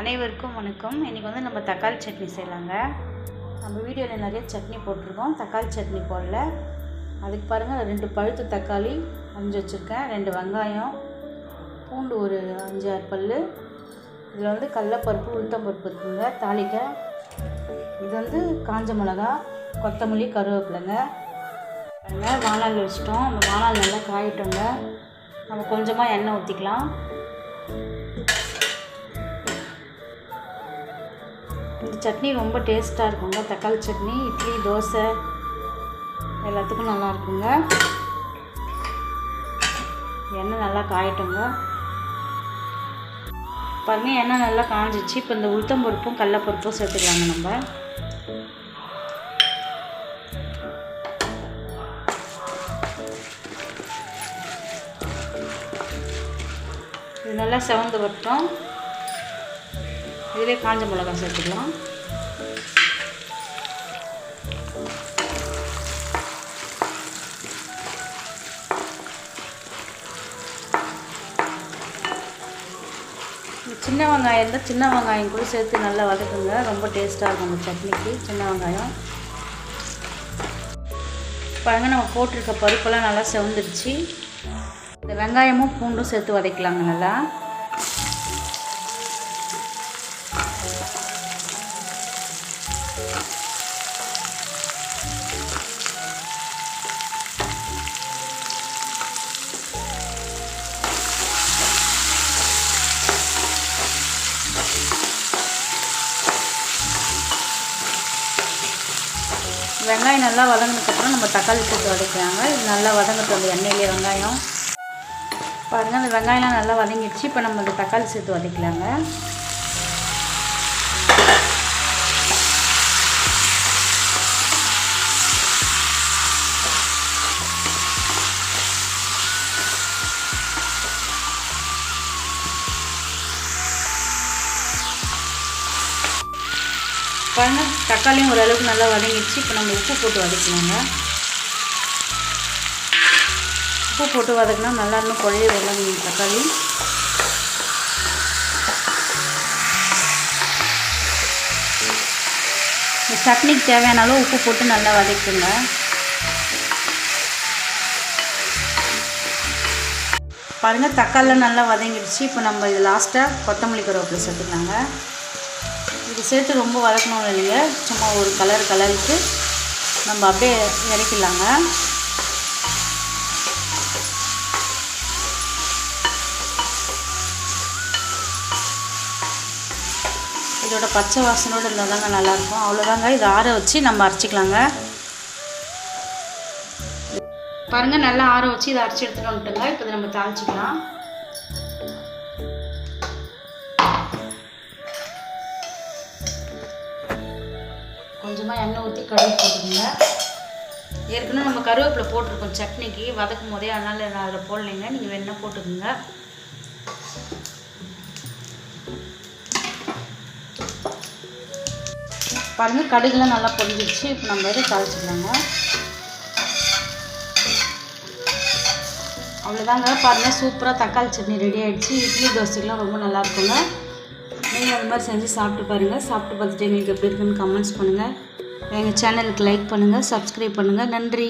அனைவருக்கும் வணக்கம். இன்றைக்கி வந்து நம்ம தக்காளி சட்னி செய்யலாங்க. நம்ம வீடியோவில் நிறைய சட்னி போட்டிருக்கோம். தக்காளி சட்னி போடல. அதுக்கு பாருங்கள் ரெண்டு பழுத்து தக்காளி அஞ்சு வச்சுருக்கேன். ரெண்டு வெங்காயம் பூண்டு ஒரு அஞ்சு ஆறு பல் இதில் வந்து கடலப்பருப்பு உளுத்தம்பருப்பு இருக்குங்க. தாளிக்க. இது வந்து காஞ்ச மிளகா கொத்தமல்லி கருவேப்பிலைங்க. பாருங்க வானல் வச்சிட்டோம். அந்த வானல் நல்லா காயிட்டோங்க. நம்ம கொஞ்சமாக எண்ணெய் ஊற்றிக்கலாம் இந்த சட்னி ரொம்ப டேஸ்ட்டாக இருக்குங்க. தக்காளி சட்னி இட்லி தோசை. எல்லாத்துக்கும் நல்லா இருக்குங்க. எண்ணெய் நல்லா காயட்டுங்க. பாருங்க எண்ணெய் நல்லா காஞ்சிச்சு. இப்போ இந்த உளுத்தம் பருப்பும் கடலப்பருப்பும் சேர்த்துக்கலாங்க நம்ம. இது நல்லா செவந்து வரட்டும். இதிலே காஞ்ச மிளகா சேர்த்துக்கலாம். சின்ன வெங்காயம் இருந்தால் சின்ன வெங்காயம் கூட சேர்த்து நல்லா வதக்குங்க. ரொம்ப டேஸ்ட்டாக இருக்கும் அந்த சட்னிக்கு சின்ன வெங்காயம். பாருங்க நம்ம போட்டிருக்க பருப்பெல்லாம் நல்லா செவந்துடுச்சு இந்த வெங்காயமும் பூண்டும் சேர்த்து வதக்கலாங்க நல்லா. வெங்காயம் நல்லா வதங்கினதுக்கப்புறம் நம்ம தக்காளி போட்டு வதக்கிறாங்க. இது நல்லா வதங்கட்டும் அந்த எண்ணெயிலே வெங்காயம். பாருங்கள் அந்த வெங்காயம்லாம் நல்லா வதங்கிடுச்சு. இப்போ நம்ம இந்த தக்காளி சேர்த்து வதக்கலாங்க. பாருங்கள் தக்காளியும் ஓரளவுக்கு நல்லா வதங்கிடுச்சு. இப்போ நம்ம உப்பு போட்டு வதக்கலாங்க உப்பு போட்டு வதக்கினா நல்லா இன்னும் குழைய வேணும் தக்காளி. இந்த சட்னிக்கு தேவையான அளவு உப்பு போட்டு நல்லா வதக்குங்க. பாருங்கள் தக்காளிலாம் நல்லா வதங்கிடுச்சு. இப்போ நம்ம இது லாஸ்ட்டாக கொத்தமல்லி கருவேப்பிலை சேர்த்துக்கலாங்க. இது சேர்த்து ரொம்ப வதக்கணும் இல்லைங்க. சும்மா ஒரு கலர் கலருக்கு நம்ம அப்படியே இறக்கிடலாங்க. இதோட பச்சை வாசனோடு இருந்தால் தாங்க நல்லாயிருக்கும். அவ்வளோதாங்க. இதை ஆற வச்சு நம்ம அரைச்சிக்கலாங்க. பாருங்கள் நல்லா ஆற வச்சு இதை அரைச்சி எடுத்துகிட்டு வந்துட்டுங்க. இப்போ இதை நம்ம தாளிச்சிக்கலாம். கொஞ்சமாக எண்ணெய் ஊற்றி கடுகு போட்டுக்கோங்க. ஏற்கனவே நம்ம கருவேப்பிலை போட்டிருக்கோம் சட்னிக்கு வதக்கும் போதே அதனால் நான் அதில் போடலைங்க. நீங்கள் வேணா போட்டுக்கோங்க. பாருங்கள் கடுகுலாம் நல்லா பொழிஞ்சிடுச்சு இப்போ நம்ம இதை தாளிச்சிக்கலாங்க. அவ்வளோதாங்க பாருங்கள் சூப்பராக தக்காளி சட்னி ரெடி ஆகிடுச்சு இட்லி தோசைக்கெலாம் ரொம்ப நல்லாயிருக்குங்க நீங்கள் அது மாதிரி செஞ்சு சாப்பிட்டு பாருங்கள் சாப்பிட்டு பார்த்துட்டு எங்களுக்கு எப்படி இருக்குன்னு கமெண்ட்ஸ் பண்ணுங்கள் எங்கள் சேனலுக்கு லைக் பண்ணுங்கள் சப்ஸ்கிரைப் பண்ணுங்கள் நன்றி.